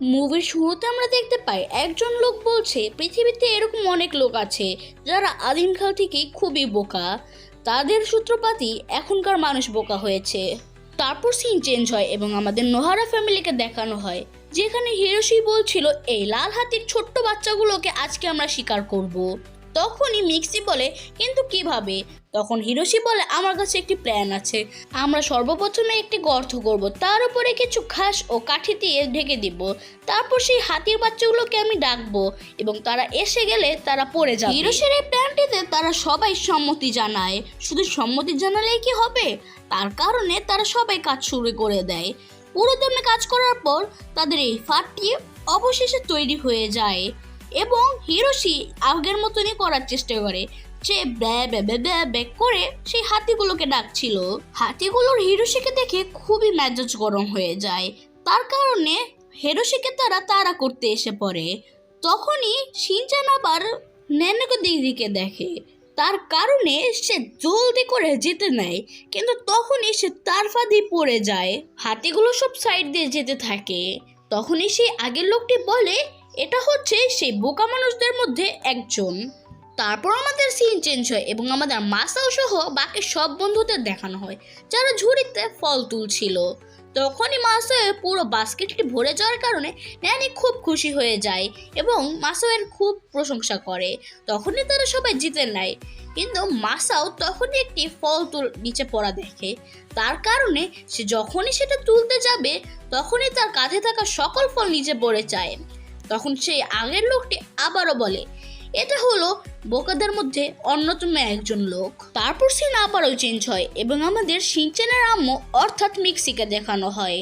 মুভির শুরুতে আমরা দেখতে পাই, একজন লোক বলছে, পৃথিবীতে এরকম অনেক লোক আছে যারা আদিমকাল থেকে খুবই বোকা তাদের সূত্রপাতি এখনকার মানুষ বোকা হয়েছে তারপর সিন চেঞ্জ হয় এবং আমাদের নোহারা ফ্যামিলিকে দেখানো হয়, যেখানে হিরোশি বলছিল, এই লাল হাতির ছোট্ট বাচ্চাগুলোকে আজকে আমরা শিকার করব। তখনই মিক্সি বলে, কিন্তু কীভাবে? তখন হিরোশি বলে, আমার কাছে একটি প্ল্যান আছে। আমরা সর্বপ্রথমে একটি গর্ত করব। তার উপরে কিছু ঘাস ও কাঠি দিয়ে ঢেকে দিব। তারপর সেই হাতির বাচ্চাগুলোকে আমি ডাকবো এবং তারা এসে গেলে তারা পড়ে যাবে। হিরোশির এই প্ল্যানটিতে তারা সবাই সম্মতি জানায়। শুধু সম্মতি জানালেই কি হবে? তার কারণে তারা সবাই কাজ শুরু করে দেয়। পুরো দমে কাজ করার পর তাদের এই ফাটটি অবশেষে তৈরি হয়ে যায়। এবং হিরোশি আগের মতনই করার চেষ্টা করে। সে ব্যা ব্যা ব্যা করে সেই হাতিগুলোকে ডাকছিল। হাতিগুলোর হিরোশিকে দেখে খুবই মেজাজ গরম হয়ে যায়। তার কারণে হিরোশিকে তারা তাড়া করতে এসে পড়ে। তখনই সিনচান আবার ন্যানোকে দিদিকে দেখে। তার কারণে সে জলদি করে যেতে নেয়, কিন্তু তখনই সে তার ফাঁদি পড়ে যায়। হাতিগুলো সব সাইড দিয়ে যেতে থাকে। তখনই সেই আগের লোকটি বলে এটা হচ্ছে সেই বোকা মানুষদের মধ্যে একজন। তারপর আমাদের সিন চেঞ্জ হয় এবং আমাদের মাসাও সহ বাকি সব বন্ধুদের দেখানো হয়, যারা ঝুড়িতে ফল তুলছিল। তখনই মাসাওয়ের পুরো বাস্কেটটি ভরে যাওয়ার কারণে ন্যানি খুব খুশি হয়ে যায় এবং মাসাওয়ের খুব প্রশংসা করে। তখনই তারা সবাই জিতে নেয়, কিন্তু মাসাও তখনই একটি ফল তুল নিচে পড়া দেখে। তার কারণে সে যখনই সেটা তুলতে যাবে, তখনই তার কাঁধে থাকা সকল ফল নিচে পড়ে যায়। তখন সেই আগের লোকটি আবারও বলে, এটা হলো বোকাদের মধ্যে অন্যতম একজন লোক। তারপর সিন আবারও চেঞ্জ হয় এবং আমাদের সিনচেনের আম্মু অর্থাৎ মিক্সিকে দেখানো হয়।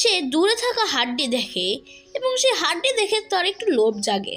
সে দূরে থাকা হাড্ডি দেখে এবং সে হাড্ডি দেখে তার একটু লোভ জাগে।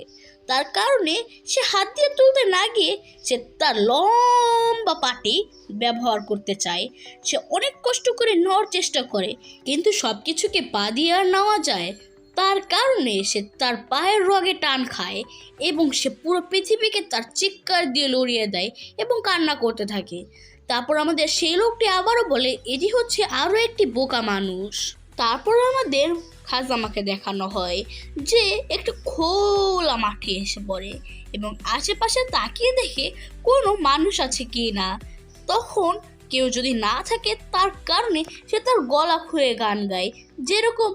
তার কারণে সে হাত দিয়ে তুলতে না গিয়ে সে তার লম্বা পাটি ব্যবহার করতে চায়। সে অনেক কষ্ট করে নেওয়ার চেষ্টা করে, কিন্তু সব কিছুকে পা দিয়ে আর নেওয়া যায় তার কারণে সে তার পায়ের রগে টান খায় এবং সে পুরো পৃথিবীকে তার চিৎকার দিয়ে লড়িয়ে দেয় এবং কান্না করতে থাকে। তারপর আমাদের সেই লোকটি আবারও বলে, এটি হচ্ছে আরও একটি বোকা মানুষ। তারপর আমাদের খাজামাকে দেখানো হয় যে একটু খোলা মাঠে এসে পড়ে এবং আশেপাশে তাকিয়ে দেখে কোনো মানুষ আছে কি না। তখন কেউ যদি না থাকে, তার কারণে সে তার গলা খুয়ে গান গায়। যেরকম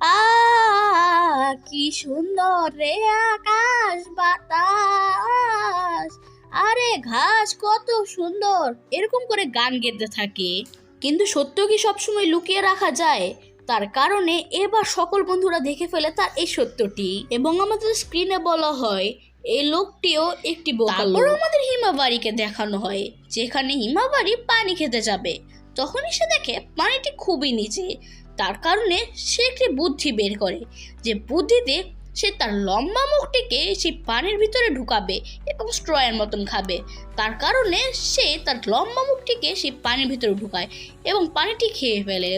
আ কি সুন্দর রে আকাশ বাতাস। আরে ঘাস কত সুন্দর। এরকম করে গান গেতে থাকে। কিন্তু সত্য কি সবসময় লুকিয়ে রাখা যায়? তার কারণে এবার সকল বন্ধুরা দেখে ফেলে তার এই সত্যটি। এবং আমাদের স্ক্রিনে বলা হয় এই লোকটিও একটি তারপর আমাদের হিমাবাড়িকে দেখানো হয় যেখানে হিমাবাড়ি পানি খেতে যাবে। তখনই সে দেখে পানিটি খুবই নিচে। তার কারণে সে একটি বুদ্ধি বের করে, যে বুদ্ধিতে সে তার লম্বা মুখটিকে সেই পানির ভিতরে ঢুকাবে এবং স্ট্রয়ের মতন খাবে। তার কারণে সে তার লম্বা মুখটিকে সেই পানির ভিতরে ঢুকায় এবং পানিটি খেয়ে ফেলে।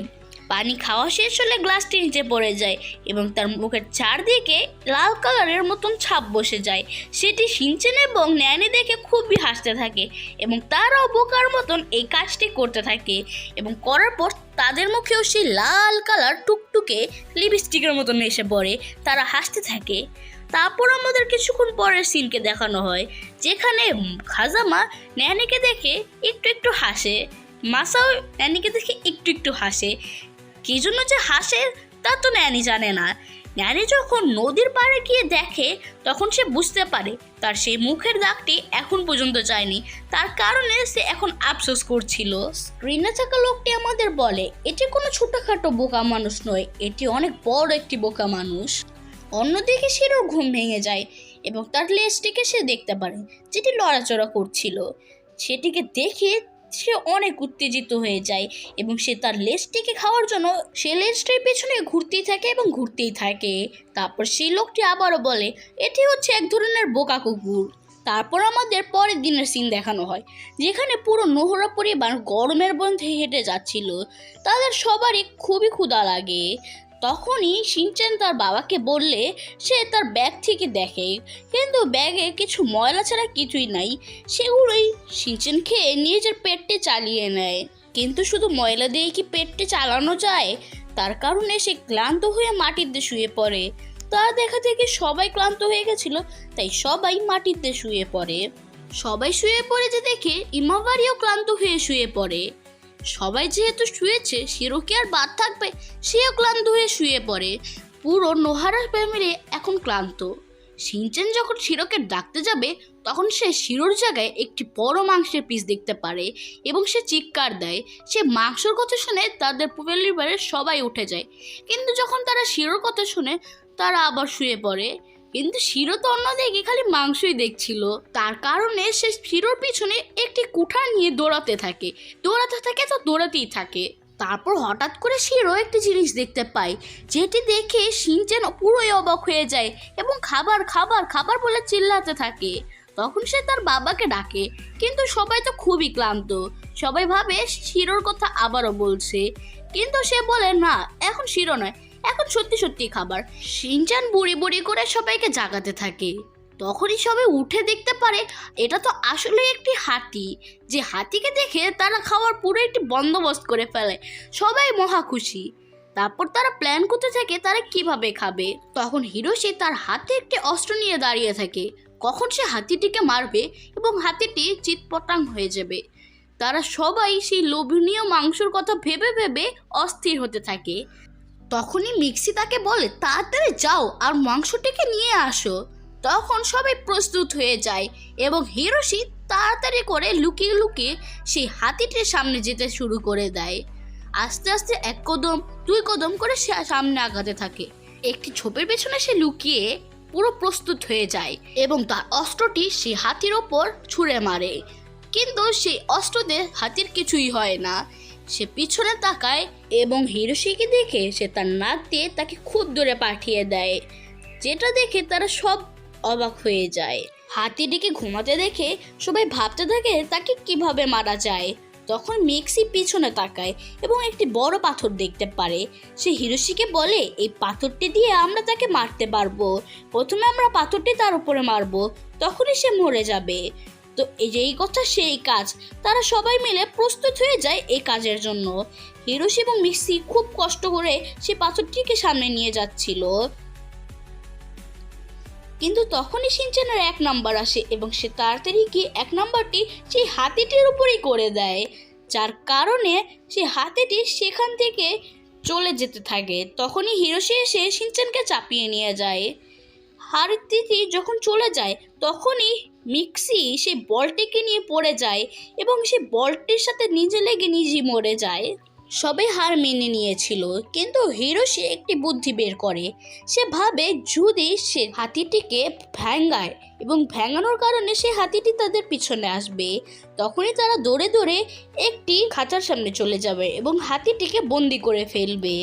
পানি খাওয়া শেষ হলে গ্লাসটি নিচে পড়ে যায় এবং তার মুখের চারদিকে লাল কালারের মতন ছাপ বসে যায়। সেটি সিনচেন এবং ন্যানি দেখে খুবই হাসতে থাকে এবং তারাও বোকার মতন এই কাজটি করতে থাকে এবং করার পর তাদের মুখেও সেই লাল কালার টুকটুকে লিপস্টিকের মতন এসে পড়ে, তারা হাসতে থাকে। তারপর আমাদের কিছুক্ষণ পরের সিনকে দেখানো হয়, যেখানে খাজামা ন্যানিকে দেখে একটু একটু হাসে। মাসাও ন্যানিকে দেখে একটু একটু হাসে। কী জন্য যে হাসে, তা তো ন্যানি জানে না। ন্যানি যখন নদীর পাড়ে গিয়ে দেখে, তখন সে বুঝতে পারে, তার সেই মুখের দাগটি এখন পর্যন্ত যায়নি। তার কারণে সে এখন আফসোস করছিল। স্ক্রিনে থাকা লোকটি আমাদের বলে, এটি কোনো ছোটোখাটো বোকা মানুষ নয়, এটি অনেক বড় একটি বোকা মানুষ। অন্যদিকে সেরও ঘুম ভেঙে যায় এবং তার লেজটিকে সে দেখতে পারে, যেটি লড়াচড়া করছিল। সেটিকে দেখে সে অনেক উত্তেজিত হয়ে যায় এবং সে তার লেজটিকে খাওয়ার জন্য সে লেজটির পেছনে ঘুরতেই থাকে এবং ঘুরতেই থাকে। তারপর সেই লোকটি আবারও বলে, এটি হচ্ছে এক ধরনের বোকা কুকুর। তারপর আমাদের পরের দিনের সিন দেখানো হয়, যেখানে পুরো নোহরা পরিবার গরমের বন্ধে হেঁটে যাচ্ছিল। তাদের সবারই খুবই ক্ষুধা লাগে। তখনই সিনচেন তার বাবাকে বললে, সে তার ব্যাগ থেকে দেখে, কিন্তু ব্যাগে কিছু ময়লা ছাড়া কিছুই নাই। সেগুলোই সিনচেন খেয়ে নিজের পেটটি চালিয়ে নেয়। কিন্তু শুধু ময়লা দিয়ে কি পেটটি চালানো যায়? তার কারণে সে ক্লান্ত হয়ে মাটিতে শুয়ে পড়ে। তার দেখা থেকে সবাই ক্লান্ত হয়ে গেছিল, তাই সবাই মাটিতে শুয়ে পড়ে। সবাই শুয়ে পড়ে যে দেখে ইমাবাড়িও ক্লান্ত হয়ে শুয়ে পড়ে। সবাই যেহেতু শুয়েছে, শিরো কি আর বাদ থাকবে? সেও ক্লান্ত হয়ে শুয়ে পড়ে। পুরো নোহারা ফ্যামিলি এখন ক্লান্ত। সিনচেন যখন শিরোকে ডাকতে যাবে, তখন সে শিরোর জায়গায় একটি বড় মাংসের পিস দেখতে পারে এবং সে চিৎকার দেয়। সে মাংসর কথা শুনে তাদের পরিবারের সবাই উঠে যায়। কিন্তু যখন তারা শিরোর কথা শুনে, তারা আবার শুয়ে পড়ে। কিন্তু শিরো তো অন্যদিকে খালি মাংসই দেখছিল। তার কারণে সে শিরোর পিছনে একটি কুঠার নিয়ে দৌড়াতে থাকে। দৌড়াতে থাকে তো দৌড়াতেই থাকে। তারপর হঠাৎ করে শিরো একটি জিনিস দেখতে পায়, যেটি দেখে সিনচেন পুরোই অবাক হয়ে যায় এবং খাবার খাবার খাবার বলে চিল্লাতে থাকে। তখন সে তার বাবাকে ডাকে, কিন্তু সবাই তো খুবই ক্লান্ত। সবাই ভাবে শিরোর কথা আবারও বলছে। কিন্তু সে বলে, না, এখন শিরো নয় এখন সত্যি সত্যি খাবার। সিনচান বুড়ি বুড়ি করে সবাইকে জাগাতে থাকে। তখনই সবাই উঠে দেখতে পারে এটা তো আসলে একটি হাতি। যে হাতিকে দেখে তারা খাওয়ার পুরো একটি বন্দোবস্ত করে ফেলে। সবাই মহা খুশি। তারপর তারা প্ল্যান করতে থাকে তারা কীভাবে খাবে। তখন হিরোশি তার হাতে একটি অস্ত্র নিয়ে দাঁড়িয়ে থাকে। কখন সে হাতিটিকে মারবে এবং হাতিটি চিৎপটাং হয়ে যাবে। তারা সবাই সেই লোভনীয় মাংসর কথা ভেবে ভেবে অস্থির হতে থাকে। তখনই মিক্সি তাকে বলে, তাড়াতাড়ি যাও আর মাংসটিকে নিয়ে আসো। তখন সবাই প্রস্তুত হয়ে যায় এবং হিরোশি তাড়াতাড়ি করে লুকিয়ে লুকিয়ে সেই হাতিটির সামনে যেতে শুরু করে দেয়। আস্তে আস্তে এক কদম, দুই কদম করে সে সামনে আগাতে থাকে। একটি ছোপের পেছনে সে লুকিয়ে পুরো প্রস্তুত হয়ে যায় এবং তার অস্ত্রটি সেই হাতির ওপর ছুঁড়ে মারে। কিন্তু সেই অস্ত্রতে হাতির কিছুই হয় না। সে পিছনে তাকায় এবং হিরোশিকে দেখে সে তার নাক দিয়ে তাকে খুব দূরে পাঠিয়ে দেয়, যেটা দেখে তারা সব অবাক হয়ে যায়। হাতিটিকে ঘুমাতে দেখে সবাই ভাবতে থাকে তাকে কীভাবে মারা যায়। তখন মিক্সি পিছনে তাকায় এবং একটি বড় পাথর দেখতে পারে। সে হিরোশিকে বলে, এই পাথরটি দিয়ে আমরা তাকে মারতে পারব। প্রথমে আমরা পাথরটি তার উপরে মারবো, তখনই সে মরে যাবে। তো এই যে এই কথা, সেই কাজ। তারা সবাই মিলে প্রস্তুত হয়ে যায় এই কাজের জন্য। হিরোশি এবং মিক্সি খুব কষ্ট করে সে পাথরটিকে সামনে নিয়ে যাচ্ছিল। কিন্তু তখনই সিনচানের এক নাম্বার আসে এবং সে তাড়াতাড়ি গিয়ে এক নাম্বারটি সেই হাতিটির উপরেই করে দেয়, যার কারণে সেই হাতিটি সেখান থেকে চলে যেতে থাকে। তখনই হিরোশি এসে সিনচানকে চাপিয়ে নিয়ে যায়। হাতিটি যখন চলে যায়, তখনই মিক্সি সেই বলটিকে নিয়ে পড়ে যায় এবং সেই বলটির সাথে নিজে লেগে নিজেই মরে যায়। সবাই হার মেনে নিয়েছিল, কিন্তু হিরো সে একটি বুদ্ধি বের করে। সে ভাবে যদি সে হাতিটিকে ভ্যাঙ্গায় এবং ভ্যাঙানোর কারণে সে হাতিটি তাদের পিছনে আসবে, তখনই তারা দৌড়ে দৌড়ে একটি খাঁচার সামনে চলে যাবে এবং হাতিটিকে বন্দি করে ফেলবে।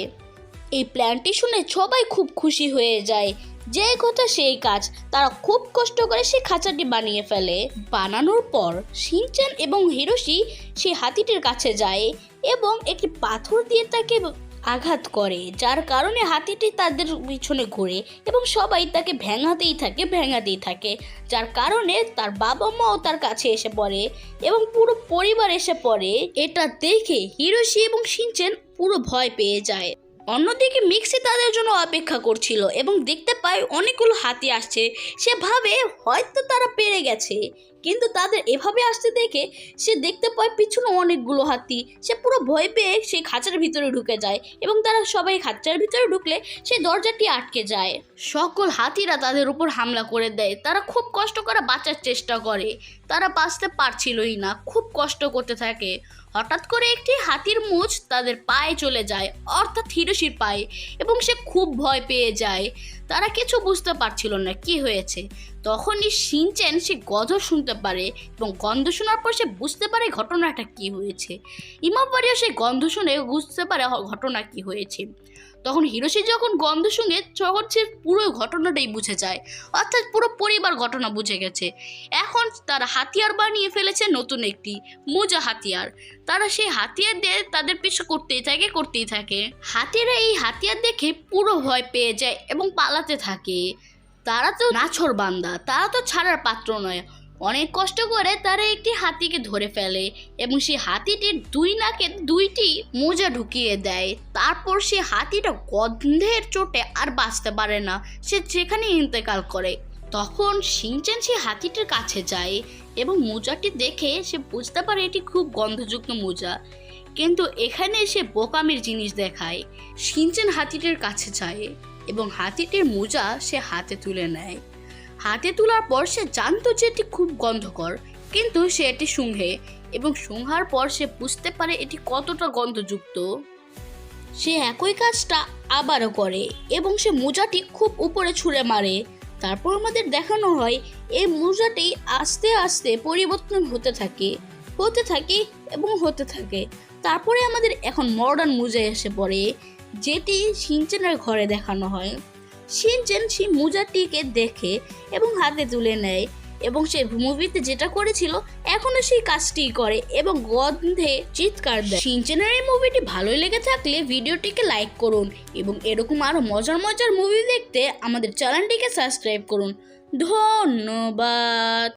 এই প্ল্যানটি শুনে সবাই খুব খুশি হয়ে যায়। যে কথা সেই কাজ। তারা খুব কষ্ট করে সেই খাঁচাটি বানিয়ে ফেলে। বানানোর পর সিনচান এবং হিরোশি সেই হাতিটির কাছে যায় এবং একটি পাথর দিয়ে তাকে আঘাত করে, যার কারণে হাতিটি তাদের পিছনে ঘুরে এবং সবাই তাকে ভেঙাতেই থাকে ভেঙাতেই থাকে, যার কারণে তার বাবা মাও তার কাছে এসে পড়ে এবং পুরো পরিবার এসে পড়ে। এটা দেখে হিরোশি এবং সিনচেন পুরো ভয় পেয়ে যায়। অন্যদিকে মিক্সি তাদের জন্য অপেক্ষা করছিল এবং দেখতে পায় অনেকগুলো হাতি আসছে। সে ভাবে হয়তো তারা পেরে গেছে। কিন্তু তাদের এভাবে আসতে দেখে সে দেখতে পায় পিছনে অনেকগুলো হাতি। সে পুরো ভয় পেয়ে সেই খাঁচার ভিতরে ঢুকে যায় এবং তারা সবাই খাঁচার ভিতরে ঢুকলে সেই দরজাটি আটকে যায়। সকল হাতিরা তাদের উপর হামলা করে দেয়। তারা খুব কষ্ট করে বাঁচার চেষ্টা করে। তারা বাঁচতে পারছিলই না। খুব কষ্ট করতে থাকে। হঠাৎ করে একটি হাতির মুছ তাদের পায়ে চলে যায়, অর্থাৎ হিরোশির পায়ে, এবং সে খুব ভয় পেয়ে যায়। তারা কিছু বুঝতে পারছিল না, কি হয়েছে? তখনই সিনচেন সে গন্ধ শুনতে পারে এবং গন্ধ শোনার পর সে বুঝতে পারে ঘটনাটা কি হয়েছে। ইমাবারিও সেই গন্ধ শুনে বুঝতে পারে ঘটনা কি হয়েছে। তখন হিরোশি যখন গন্ধ শুনে তখন সে পুরো ঘটনাটাই বুঝে যায়। অর্থাৎ পুরো পরিবার ঘটনা বুঝে গেছে। এখন তারা হাতিয়ার বানিয়ে ফেলেছে নতুন একটি, মোজা হাতিয়ার। তারা সেই হাতিয়ার দিয়ে তাদের পিছু করতেই থাকে করতেই থাকে। হাতিরা এই হাতিয়ার দেখে পুরো ভয় পেয়ে যায় এবং পালাতে থাকে। তারা তো নাছর বান্দা, তারা তো ছাড়ার পাত্র নয়। অনেক কষ্ট করে তারা একটি হাতিকে ধরে ফেলে এবং সেই হাতিটির দুই নাকে দুইটি মোজা ঢুকিয়ে দেয়। তারপর সে হাতিটা গন্ধের চোটে আর বাঁচতে পারে না, সে যেখানে ইন্তেকাল করে। তখন সিনচেন সেই হাতিটির কাছে যায় এবং মোজাটি দেখে সে বুঝতে পারে এটি খুব গন্ধযুক্ত মোজা। কিন্তু এখানে সে বোকামের জিনিস দেখায়। সিনচেন হাতিটির কাছে যায়। এবং হাতিটির মোজা সে হাতে তুলে নেয়। হাতে তোলার পর সে জানতো যে এটি খুব গন্ধকর, কিন্তু সে এটি শুংহে এবং শুংহার পর সে বুঝতে পারে এটি কতটা গন্ধযুক্ত। সে একই কাজটা আবারও করে এবং সে মোজাটি খুব উপরে ছুঁড়ে মারে। তারপর আমাদের দেখানো হয়, এই মোজাটি আস্তে আস্তে পরিবর্তন হতে থাকে হতে থাকে এবং হতে থাকে। তারপরে আমাদের এখন মডার্ন মোজায় এসে পড়ে। যেটি সিনচেনের ঘরে দেখানো হয়। সিনচেন সেই মোজাটিকে দেখে এবং হাতে তুলে নেয় এবং সে মুভিতে যেটা করেছিল, এখনও সেই কাজটিই করে এবং গন্ধে চিৎকার দেয়। সিনচেনের এই মুভিটি ভালোই লেগে থাকলে ভিডিওটিকে লাইক করুন এবং এরকম আরও মজার মজার মুভি দেখতে আমাদের চ্যানেলটিকে সাবস্ক্রাইব করুন। ধন্যবাদ।